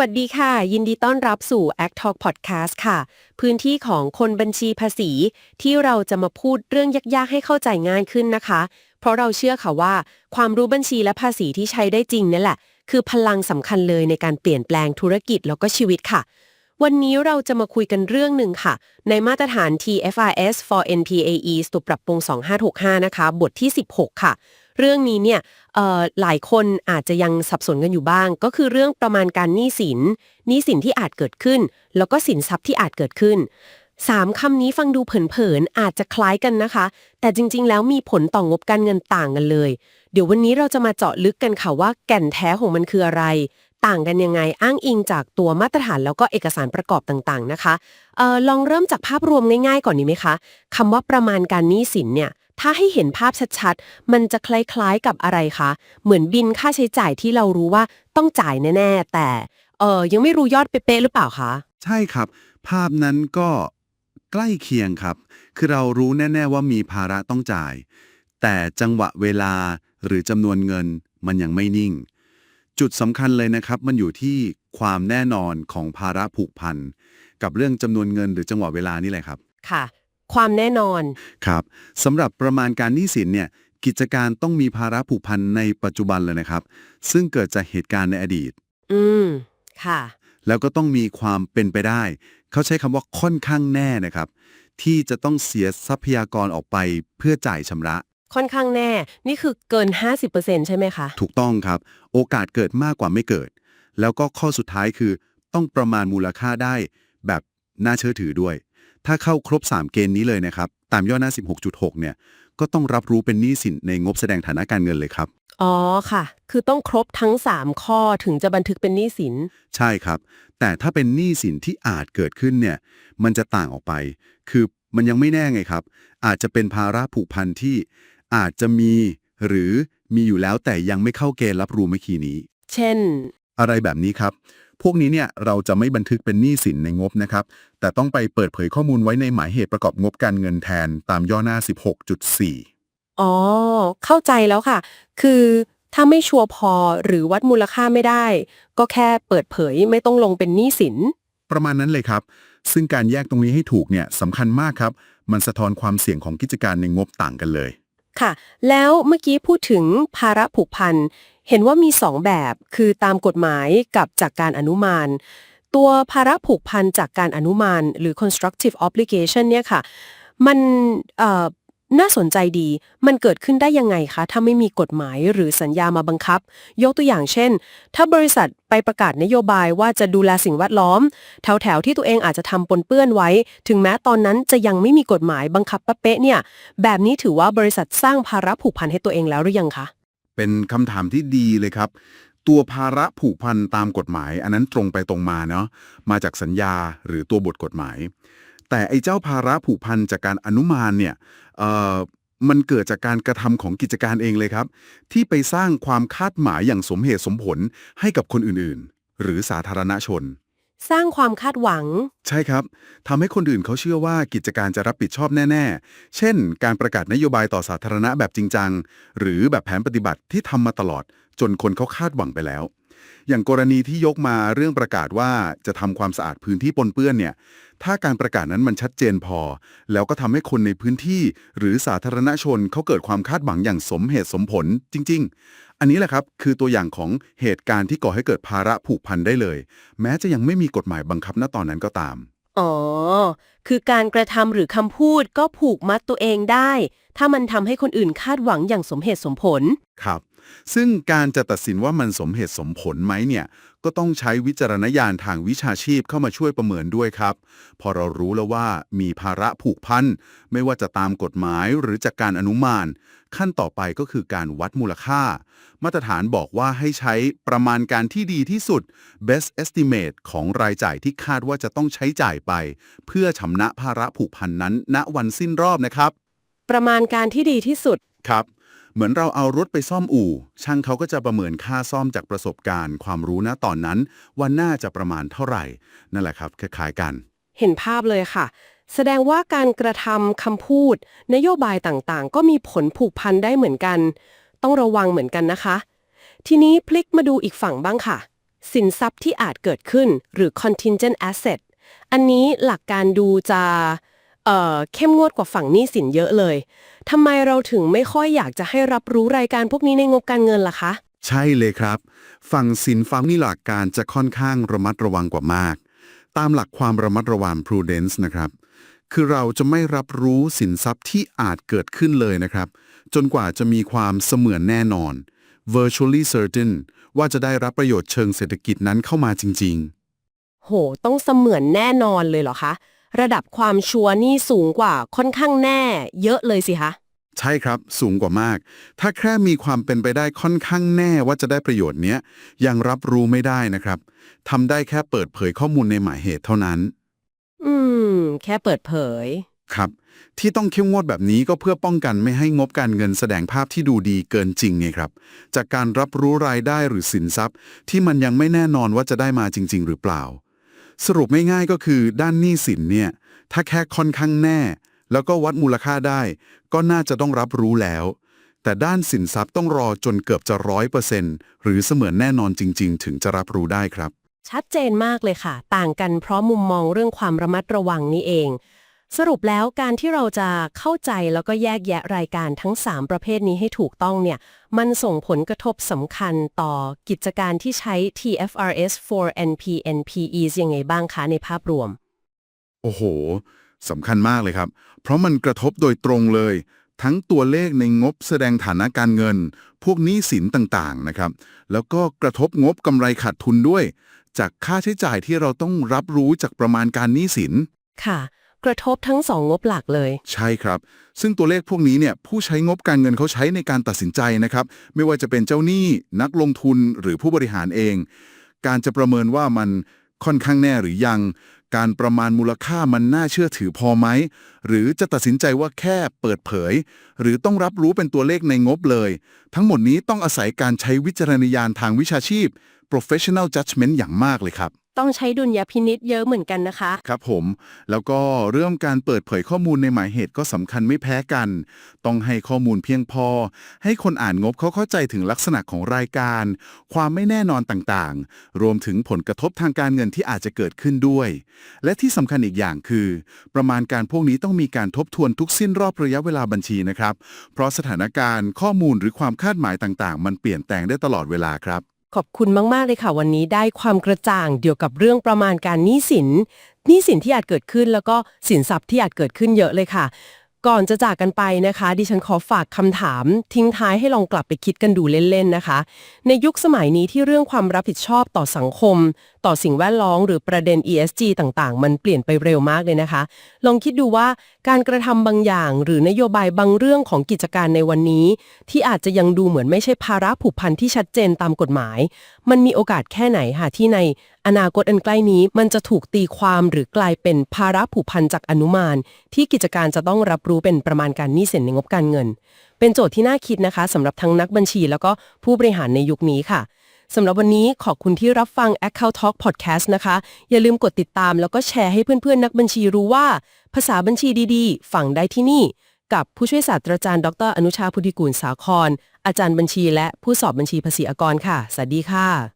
วัสดีค่ะ ยินดีต้อนรับสู่ Act Talk Podcast ค่ะ พื้นที่ของคนบัญชีภาษี ที่เราจะมาพูดเรื่องยากๆ ให้เข้าใจง่ายขึ้นนะคะ เพราะเราเชื่อค่ะว่า ความรู้บัญชีและภาษีที่ใช้ได้จริงนั่นแหละ คือพลังสำคัญเลยในการเปลี่ยนแปลงธุรกิจแล้วก็ชีวิตค่ะ วันนี้เราจะมาคุยกันเรื่องหนึ่งค่ะ ในมาตรฐาน TFRS for NPAE ตัวปรับปรุง 2565 นะคะ บทที่ 16 ค่ะ เรื่องนี้เนี่ยหลายคนอาจจะยังสับสนกันอยู่บ้าง ก็คือเรื่องประมาณการหนี้สินหนี้สินที่อาจเกิดขึ้น แล้วก็สินทรัพย์ที่อาจเกิดขึ้นสามคำนี้ฟังดูเผินๆอาจจะคล้ายกันนะคะ แต่จริงๆ แล้วมีผลต่องงบการเงินต่างกันเลย เดี๋ยววันนี้เราจะมาเจาะลึกกันค่ะว่าแก่นแท้ของมันคืออะไร ต่างกันยังไงอ้างอิงจากตัวมาตรฐานแล้วก็เอกสารประกอบต่างๆนะคะออลองเริ่มจากภาพรวมง่ายๆ ก่อนดีไหมคะคำว่าประมาณการหนี้สินเนี่ย ถ้าให้เห็นภาพชัดๆ มันจะคล้ายๆกับอะไรคะ เหมือนบินค่าใช้จ่ายที่เรารู้ว่าต้องจ่ายแน่ๆ แต่เออยังไม่รู้ยอดเป๊ะๆหรือเปล่าคะ ใช่ครับ ภาพนั้นก็ใกล้เคียงครับ คือเรารู้แน่ ๆ ว่ามีภาระต้องจ่าย แต่จังหวะเวลาหรือจำนวนเงินมันยังไม่นิ่ง จุดสำคัญเลยนะครับ มันอยู่ที่ความแน่นอนของภาระผูกพันกับเรื่องจำนวนเงินหรือจังหวะเวลานี่แหละครับ ค่ะ ความแน่นอน ครับสำหรับประมาณการหนี้สินเนี่ยกิจการต้องมีภาระผูกพันในปัจจุบันเลยนะครับ ซึ่งเกิดจากเหตุการณ์ในอดีต อืม ค่ะ แล้วก็ต้องมีความเป็นไปได้ เขาใช้คำว่าค่อนข้างแน่นะครับ ที่จะต้องเสียทรัพยากรออกไปเพื่อจ่ายชำระ ค่อนข้างแน่ นี่คือเกิน 50%ใช่ไหมคะ ถูกต้องครับ โอกาสเกิดมากกว่าไม่เกิด แล้วก็ข้อสุดท้ายคือ ต้องประมาณมูลค่าได้แบบน่าเชื่อถือด้วย ถ้าเข้าครบ 3 เกณฑ์นี้เลยนะครับ ตามย่อหน้า 16.6 เนี่ย ก็ต้องรับรู้เป็นหนี้สินในงบแสดงฐานะการเงินเลยครับ อ๋อค่ะ คือต้องครบทั้ง 3 ข้อถึงจะบันทึกเป็นหนี้สิน ใช่ครับ แต่ถ้าเป็นหนี้สินที่อาจเกิดขึ้นเนี่ย มันจะต่างออกไป คือมันยังไม่แน่ไงครับ อาจจะเป็นภาระผูกพันที่อาจจะมีหรือมีอยู่แล้วแต่ยังไม่เข้าเกณฑ์รับรู้เมื่อกี้นี้ เช่น อะไรแบบนี้ครับ พวกนี้เนี่ยเราจะไม่บันทึกเป็นหนี้สินในงบนะครับ แต่ต้องไปเปิดเผยข้อมูลไว้ในหมายเหตุประกอบงบการเงินแทนตามย่อหน้า 16.4 อ๋อ เข้าใจแล้วค่ะ คือถ้าไม่ชัวร์พอหรือวัดมูลค่าไม่ได้ ก็แค่เปิดเผยไม่ต้องลงเป็นหนี้สิน ประมาณนั้นเลยครับ ซึ่งการแยกตรงนี้ให้ถูกเนี่ยสำคัญมากครับ มันสะท้อนความเสี่ยงของกิจการในงบต่างกันเลย ค่ะ แล้วเมื่อกี้พูดถึงภาระผูกพัน เห็นว่ามีสองแบบคือตามกฎหมายกับจากการอนุมาน ตัวภาระผูกพันจากการอนุมาน หรือ constructive obligation เนี่ยค่ะ มันน่าสนใจดี มันเกิดขึ้นได้ยังไงคะ ถ้าไม่มีกฎหมายหรือสัญญามาบังคับ ยกตัวอย่างเช่น ถ้าบริษัทไปประกาศนโยบายว่าจะดูแลสิ่งแวดล้อม แถวๆที่ตัวเองอาจจะทำปนเปื้อนไว้ ถึงแม้ตอนนั้นจะยังไม่มีกฎหมายบังคับปะเป๊ะเนี่ย แบบนี้ถือว่าบริษัทสร้างภาระผูกพันให้ตัวเองแล้วหรือยังคะ เป็นคำถามที่ดีเลยครับ ตัวภาระผูกพันตามกฎหมาย อันนั้นตรงไปตรงมาเนาะมาจากสัญญาหรือตัวบทกฎหมาย แต่ไอ้เจ้าภาระผูกพันจากการอนุมานเนี่ยมันเกิดจากการกระทำของกิจการเองเลยครับ ที่ไปสร้างความคาดหมายอย่างสมเหตุสมผลให้กับคนอื่นๆ หรือสาธารณชน สร้างความคาดหวัง ใช่ครับทำให้คนอื่นเขาเชื่อว่ากิจการจะรับผิดชอบแน่ ๆ เช่น การประกาศนโยบายต่อสาธารณะแบบจริงจัง หรือแบบแผนปฏิบัติที่ทำมาตลอด จนคนเขาคาดหวังไปแล้ว อย่างกรณีที่ยกมาเรื่องประกาศว่าจะทำความสะอาดพื้นที่ปนเปื้อนเนี่ย ถ้าการประกาศนั้นมันชัดเจนพอ แล้วก็ทำให้คนในพื้นที่ หรือสาธารณชนเขาเกิดความคาดหวังอย่างสมเหตุสมผลจริง ๆ อันนี้แหละครับคือตัวอย่างของเหตุการณ์ที่ก่อให้เกิดภาระผูกพันได้เลย แม้จะยังไม่มีกฎหมายบังคับณตอนนั้นก็ตาม อ๋อ คือการกระทำหรือคำพูดก็ผูกมัดตัวเองได้ ถ้ามันทำให้คนอื่นคาดหวังอย่างสมเหตุสมผล ครับ ซึ่งการจะตัดสินว่ามันสมเหตุสมผลไหมเนี่ย ก็ต้องใช้วิจารณญาณทางวิชาชีพเข้ามาช่วยประเมินด้วยครับ พอเรารู้แล้วว่ามีภาระผูกพัน ไม่ว่าจะตามกฎหมายหรือจากการอนุมาน ขั้นต่อไปก็คือการวัดมูลค่า มาตรฐานบอกว่าให้ใช้ประมาณการที่ดีที่สุด best estimate ของรายจ่ายที่คาดว่าจะต้องใช้จ่ายไป เพื่อชำระภาระผูกพันนั้น ณวันสิ้นรอบนะครับ ประมาณการที่ดีที่สุด ครับ เหมือนเราเอารถไปซ่อมอู่ ช่างเขาก็จะประเมินค่าซ่อมจากประสบการณ์ ความรู้ณตอนนั้น ว่าน่าจะประมาณเท่าไหร่ นั่นแหละครับคล้ายๆกัน เห็นภาพเลยค่ะ แสดงว่าการกระทำคำพูด นโยบายต่างๆ ก็มีผลผูกพันได้เหมือนกัน ต้องระวังเหมือนกันนะคะ ทีนี้พลิกมาดูอีกฝั่งบ้างค่ะ สินทรัพย์ที่อาจเกิดขึ้นหรือ contingent asset อันนี้หลักการดูจะ เอ่อเข้มงวดกว่าฝั่งหนี้สินเยอะเลยทำไมเราถึงไม่ค่อยอยากจะให้รับรู้รายการพวกนี้ในงบการเงินล่ะคะ ใช่เลยครับ ฝั่งสินฟังนี่หลักการจะค่อนข้างระมัดระวังกว่ามาก ตามหลักความระมัดระวัง prudence นะครับ คือเราจะไม่รับรู้สินทรัพย์ที่อาจเกิดขึ้นเลยนะครับ จนกว่าจะมีความเสมือนแน่นอน virtually certain ว่าจะได้รับประโยชน์เชิงเศรษฐกิจนั้นเข้ามาจริง ๆ โห ต้องเสมือนแน่นอนเลยเหรอคะ ระดับความชัวร์นี่สูงกว่าค่อนข้างแน่ เยอะเลยสิคะ ใช่ครับสูงกว่ามาก ถ้าแค่มีความเป็นไปได้ค่อนข้างแน่ว่าจะได้ประโยชน์เนี้ยยังรับรู้ไม่ได้นะครับทำได้แค่เปิดเผยข้อมูลในหมายเหตุเท่านั้น อืม แค่เปิดเผย ครับ ที่ต้องเข้มงวดแบบนี้ก็เพื่อป้องกันไม่ให้งบการเงินแสดงภาพที่ดูดีเกินจริงไงครับ จากการรับรู้รายได้หรือสินทรัพย์ ที่มันยังไม่แน่นอนว่าจะได้มาจริง ๆ หรือเปล่า สรุปไม่ง่ายก็คือด้านหนี้สินเนี่ย ถ้าแค่ค่อนข้างแน่ แล้วก็วัดมูลค่าได้ ก็น่าจะต้องรับรู้แล้ว แต่ด้านสินทรัพย์ต้องรอจนเกือบจะร้อยเปอร์เซ็นต์หรือเสมือนแน่นอนจริง ๆ ถึงจะรับรู้ได้ครับ ชัดเจนมากเลยค่ะ ต่างกันเพราะมุมมองเรื่องความระมัดระวังนี่เอง สรุปแล้วการที่เราจะเข้าใจแล้วก็แยกแยะรายการทั้ง 3 ประเภทนี้ให้ถูกต้องเนี่ย มันส่งผลกระทบสำคัญต่อกิจการที่ใช้ TFRS 4 NP NPEs ยังไงบ้างคะในภาพรวม โอ้โหสำคัญมากเลยครับ เพราะมันกระทบโดยตรงเลย ทั้งตัวเลขในงบแสดงฐานะการเงิน พวกหนี้สินต่างๆนะครับ แล้วก็กระทบงบกำไรขาดทุนด้วย จากค่าใช้จ่ายที่เราต้องรับรู้จากประมาณการหนี้สินค่ะ กระทบทั้งสองงบหลักเลย ใช่ครับ ซึ่งตัวเลขพวกนี้เนี่ยผู้ใช้งบการเงินเขาใช้ในการตัดสินใจนะครับ ไม่ว่าจะเป็นเจ้าหนี้นักลงทุนหรือผู้บริหารเอง การจะประเมินว่ามันค่อนข้างแน่หรือยัง การประมาณมูลค่ามันน่าเชื่อถือพอไหม หรือจะตัดสินใจว่าแค่เปิดเผย หรือต้องรับรู้เป็นตัวเลขในงบเลย ทั้งหมดนี้ต้องอาศัยการใช้วิจารณญาณทางวิชาชีพ professional judgment อย่างมากเลยครับ ต้องใช้ดุลยพินิษเยอะเหมือนกันนะคะ ครับผม แล้วก็เรื่องการเปิดเผยข้อมูลในหมายเหตุก็สำคัญไม่แพ้กัน ต้องให้ข้อมูลเพียงพอ ให้คนอ่านงบเขาเข้าใจถึงลักษณะของรายการ ความไม่แน่นอนต่างๆ รวมถึงผลกระทบทางการเงินที่อาจจะเกิดขึ้นด้วย และที่สำคัญอีกอย่างคือ ประมาณการพวกนี้ต้องมีการทบทวนทุกสิ้นรอบระยะเวลาบัญชีนะครับ เพราะสถานการณ์ข้อมูลหรือความคาดหมายต่างๆ มันเปลี่ยนแปลงได้ตลอดเวลาครับ ขอบคุณมาก ๆ เลยค่ะ วันนี้ได้ความกระจ่างเกี่ยวกับเรื่องประมาณการหนี้สินหนี้สินที่อาจเกิดขึ้นแล้วก็สินทรัพย์ที่อาจเกิดขึ้นเยอะเลยค่ะ ก่อนจะจากกันไปนะคะ ดิฉันขอฝากคำถาม ทิ้งท้ายให้ลองกลับไปคิดกันดูเล่นๆนะคะ ในยุคสมัยนี้ที่เรื่องความรับผิดชอบต่อสังคม ต่อสิ่งแวดล้อมหรือประเด็น ESG ต่างๆ มันเปลี่ยนไปเร็วมากเลยนะคะ ลองคิดดูว่าการกระทำบางอย่างหรือนโยบายบางเรื่องของกิจการในวันนี้ ที่อาจจะยังดูเหมือนไม่ใช่ภาระผูกพันที่ชัดเจนตามกฎหมาย มันมีโอกาสแค่ไหนค่ะที่ใน อนาคตอันใกล้นี้มันจะถูกตีความหรือกลายเป็นภาระผูกพันจากอนุมาน ที่กิจการจะต้องรับรู้เป็นประมาณการหนี้สินในงบการเงิน เป็นโจทย์ที่น่าคิดนะคะสำหรับทั้งนักบัญชี แล้วก็ผู้บริหารในยุคนี้ค่ะสำหรับวันนี้ขอบคุณที่รับฟัง Account Talk Podcast นะคะ อย่าลืมกดติดตามแล้วก็แชร์ให้เพื่อนๆ นักบัญชีรู้ว่า ภาษาบัญชีดีๆ ฟังได้ที่นี่ กับผู้ช่วยศาสตราจารย์ ดร อนุชาพุทธิกูลสาคร อาจารย์บัญชีและผู้สอบบัญชีภาษีอากรค่ะ สวัสดีค่ะ